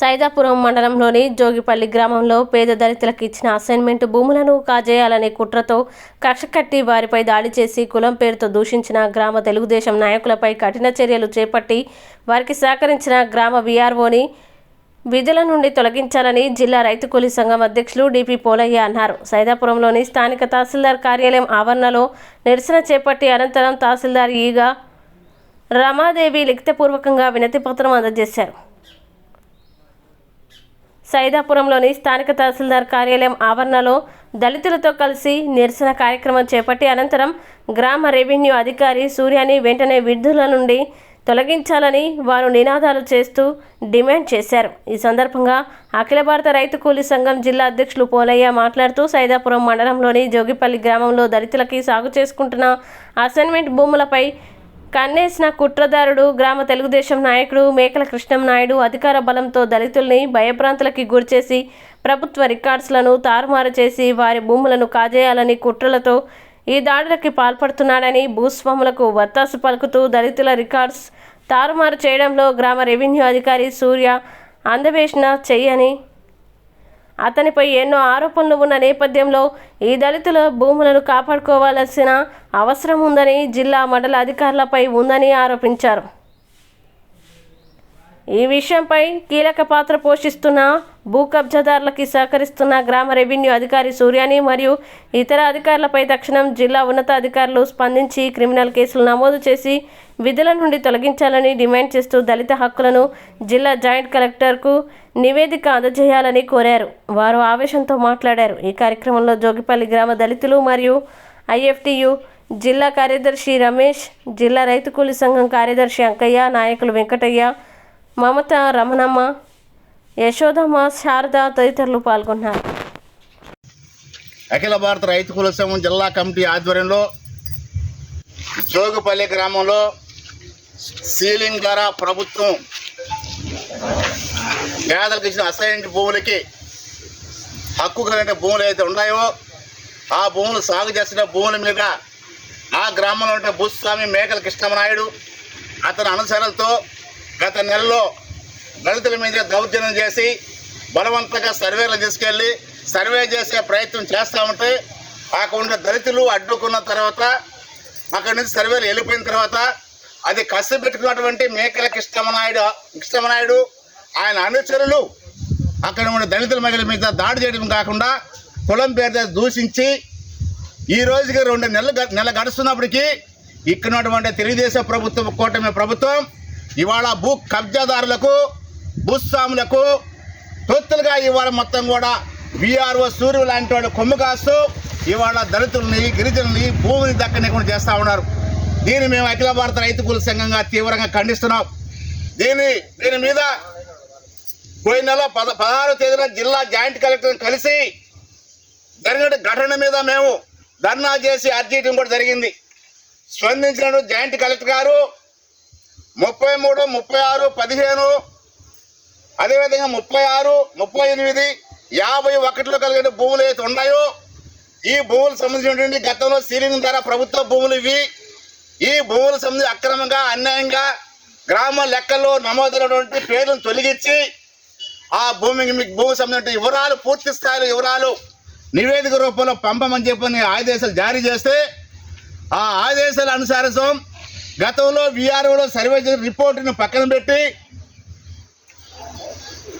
సైదాపురం మండలంలోని జోగిపల్లి గ్రామంలో పేద దళితులకు ఇచ్చిన అసైన్మెంట్ భూములను కాజేయాలనే కుట్రతో కక్ష కట్టి వారిపై దాడి చేసి కులం పేరుతో దూషించిన గ్రామ తెలుగుదేశం నాయకులపై కఠిన చర్యలు చేపట్టి వారికి సహకరించిన గ్రామ వీఆర్ఓని విధుల నుండి తొలగించాలని జిల్లా రైతు కూలీ సంఘం అధ్యక్షులు డిపి పోలయ్య అన్నారు. సైదాపురంలోని స్థానిక తహసీల్దార్ కార్యాలయం ఆవరణలో నిరసన చేపట్టి అనంతరం తహసీల్దార్ ఈగ రమాదేవి లిఖితపూర్వకంగా వినతిపత్రం అందజేశారు. సైదాపురంలోని స్థానిక తహసీల్దార్ కార్యాలయం ఆవరణలో దళితులతో కలిసి నిరసన కార్యక్రమం చేపట్టి అనంతరం గ్రామ రెవెన్యూ అధికారి సూర్యాని వెంటనే విధుల నుండి తొలగించాలని వారు నినాదాలు చేస్తూ డిమాండ్ చేశారు. ఈ సందర్భంగా అఖిల భారత రైతు కూలీ సంఘం జిల్లా అధ్యక్షులు పోలయ్య మాట్లాడుతూ సైదాపురం మండలంలోని జోగిపల్లి గ్రామంలో దళితులకి సాగు చేసుకుంటున్న అసైన్మెంట్ భూములపై కన్నేసిన కుట్రదారుడు గ్రామ తెలుగుదేశం నాయకుడు మేకల కృష్ణం నాయుడు అధికార బలంతో దళితుల్ని భయభ్రాంతులకి గురిచేసి ప్రభుత్వ రికార్డ్స్లను తారుమారు చేసి వారి భూములను కాజేయాలని కుట్రలతో ఈ దాడులకి పాల్పడుతున్నాడని భూస్వాములకు వత్తాసు పలుకుతూ దళితుల రికార్డ్స్ తారుమారు చేయడంలో గ్రామ రెవెన్యూ అధికారి సూర్య అందవేషణ చెయ్యని అతనిపై ఎన్నో ఆరోపణలు ఉన్న నేపథ్యంలో ఈ దళితుల భూములను కాపాడుకోవాల్సిన అవసరం ఉందని జిల్లా మండల అధికారులపై ఉందని ఆరోపించారు. ఈ విషయంపై కీలక పాత్ర పోషిస్తున్న భూ కబ్జాదారులకి సహకరిస్తున్న గ్రామ రెవెన్యూ అధికారి సూర్యాని మరియు ఇతర అధికారులపై తక్షణం జిల్లా ఉన్నతాధికారులు స్పందించి క్రిమినల్ కేసులు నమోదు చేసి విధుల నుండి తొలగించాలని డిమాండ్ చేస్తూ దళిత హక్కులను జిల్లా జాయింట్ కలెక్టర్కు నివేదిక అందజేయాలని కోరారు. వారు ఆవేశంతో మాట్లాడారు. ఈ కార్యక్రమంలో జోగిపల్లి గ్రామ దళితులు మరియు ఐఎఫ్టియు జిల్లా కార్యదర్శి రమేష్ జిల్లా రైతు కూలీ సంఘం కార్యదర్శి అంకయ్య నాయకులు వెంకటయ్య మమత రమణమ్మ యశోదమ్మ శారద తదితరులు పాల్గొన్నారు. అఖిల భారత రైతు కుల సంఘం జిల్లా కమిటీ ఆధ్వర్యంలో జోగుపల్లి గ్రామంలో సీలింగ్ ద్వారా ప్రభుత్వం పేదలకు ఇచ్చిన అసైన్మెంట్ భూములకి హక్కు కలిగిన భూములు అయితే ఉన్నాయో ఆ భూములు సాగు చేసిన భూముల మీద ఆ గ్రామంలో ఉంటే భూస్వామి మేకల కృష్ణమనాయుడు అతని అనుసరులతో గత నెలలో దళితుల మీద దౌర్జన్యం చేసి బలవంతంగా సర్వేలు తీసుకెళ్ళి సర్వే చేసే ప్రయత్నం చేస్తామంటే ఉంటే దళితులు అడ్డుకున్న తర్వాత అక్కడి నుంచి సర్వేలు వెళ్ళిపోయిన తర్వాత అది కష్టపెట్టుకున్నటువంటి మేకల కృష్ణమనాయుడు కృష్ణమనాయుడు ఆయన అనుచరులు అక్కడ ఉన్న దళితుల మహిళల మీద దాడి చేయడం కాకుండా కులం పేరుతో దూషించి ఈ రోజుకి రెండు నెలలు గ- నెల గడుస్తున్నప్పటికీ ఇక్కడ ఉన్నటువంటి తెలుగుదేశం ప్రభుత్వం కూటమి ప్రభుత్వం ఇవాళ భూ కబ్జాదారులకు భూస్వాములకు తొత్తులుగా ఇవాళ మొత్తం కూడా బీఆర్ఓ సూర్యు లాంటి వాళ్ళు కొమ్ము కాస్తూ ఇవాళ దళితుల్ని గిరిజనుల్ని భూమిని దక్కనికుండా చేస్తూ ఉన్నారు. దీన్ని మేము అఖిల భారత రైతు కూల సంఘంగా తీవ్రంగా ఖండిస్తున్నాం. దీని దీని మీద పోయిన నెల పద పదహారో తేదీన జిల్లా జాయింట్ కలెక్టర్ కలిసి జరిగిన ఘటన మీద మేము ధర్నా చేసి అర్జీ కూడా జరిగింది. స్పందించిన జాయింట్ కలెక్టర్ గారు ముప్పై మూడు ముప్పై ఆరు పదిహేను అదేవిధంగా ముప్పై ఆరు ముప్పై ఎనిమిది యాభై ఒకటిలో కలిగిన భూములు అయితే ఉన్నాయో ఈ భూములకు సంబంధించినటువంటి గతంలో సీలింగ్ ద్వారా ప్రభుత్వ భూములు ఇవి. ఈ భూములకు సంబంధించి అక్రమంగా అన్యాయంగా గ్రామ లెక్కల్లో నమోదైనటువంటి పేర్లను తొలగించి ఆ భూమికి మీకు భూమి సంబంధించిన వివరాలు పూర్తి స్థాయిలో వివరాలు నివేదిక రూపంలో పంపమని చెప్పని ఆదేశాలు జారీ చేస్తే ఆ ఆదేశాల అనుసారం గతంలో విఆర్ఓలో సర్వే చేసిన రిపోర్టును పక్కన పెట్టి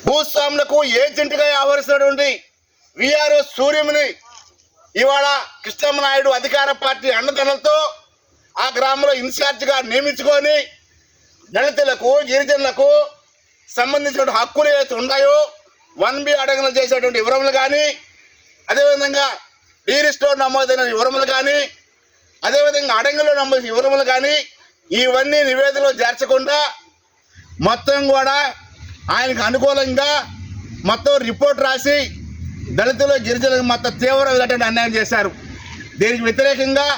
భూస్వాములకు ఏజెంట్గా వ్యవహరిస్తున్నటువంటి విఆర్ఓ సూర్యముని ఇవాళ కృష్ణమ్మనాయుడు అధికార పార్టీ అండదండలతో ఆ గ్రామంలో ఇన్ఛార్జిగా నియమించుకొని దళితులకు గిరిజనులకు సంబంధించిన హక్కులు ఏవైతే ఉన్నాయో వన్ బి అడగలు చేసేటువంటి వివరములు కానీ అదేవిధంగా డీరీ స్టోర్ నమోదైన వివరములు కానీ అదేవిధంగా అడంగిలో నమోదు వివరములు కానీ ఇవన్నీ నివేదికలో చేర్చకుండా మొత్తం కూడా ఆయనకు అనుకూలంగా మొత్తం రిపోర్ట్ రాసి దళితులు గిరిజనులకు మొత్తం తీవ్రమైనటువంటి అన్యాయం చేశారు. దీనికి వ్యతిరేకంగా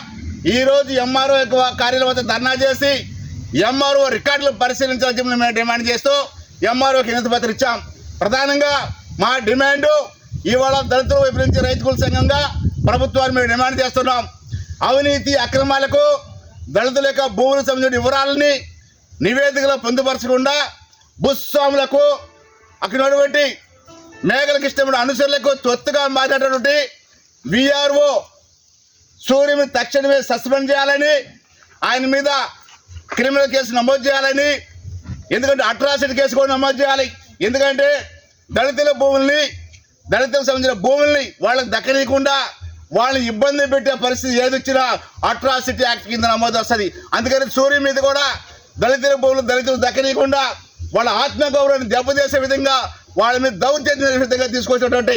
ఈరోజు ఎంఆర్ఓ కార్యాలయం వద్ద ధర్నా చేసి ఎంఆర్ఓ రికార్డులు పరిశీలించాల్సి మేము డిమాండ్ చేస్తూ ఎంఆర్ఓకి వినతి పత్రం ఇచ్చాం. ప్రధానంగా మా డిమాండు ఇవాళ దళితులు విభజించే రైతు రైతుకుల సంఘంగా ప్రభుత్వాన్ని మేము డిమాండ్ చేస్తున్నాం. అవినీతి అక్రమాలకు దళితుల యొక్క భూములకు సంబంధించిన వివరాలని నివేదికలో పొందుపరచకుండా భూస్వాములకు అక్కడ ఉన్నటువంటి ఇష్టమైన అనుసరులకు తొత్తుగా మాట్లాడినటువంటి విఆర్ఓ సూర్యుని తక్షణమే సస్పెండ్ చేయాలని ఆయన మీద క్రిమినల్ కేసు నమోదు చేయాలని ఎందుకంటే అట్రాసిటీ కేసు కూడా నమోదు చేయాలి. ఎందుకంటే దళితుల భూముల్ని దళితులకు సంబంధించిన భూముల్ని వాళ్ళకి దక్కనీయకుండా వాళ్ళని ఇబ్బంది పెట్టే పరిస్థితి ఏది వచ్చినా అట్రాసిటీ యాక్ట్ కింద నమోదు వస్తుంది. అందుకని సూర్యం మీద కూడా దళితుల భూములు దళితులు దక్కనీయకుండా వాళ్ళ ఆత్మగౌరవాన్ని దెబ్బతీసే విధంగా వాళ్ళ మీద దౌర్జన్య విధంగా తీసుకొచ్చినటువంటి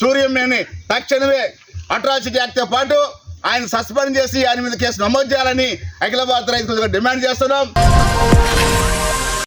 సూర్యమేని తక్షణమే అట్రాసిటీ యాక్ట్తో పాటు ఆయన సస్పెండ్ చేసి ఆయన మీద కేసు నమోదు చేయాలని అఖిల భారత రైతు డిమాండ్ చేస్తున్నాం.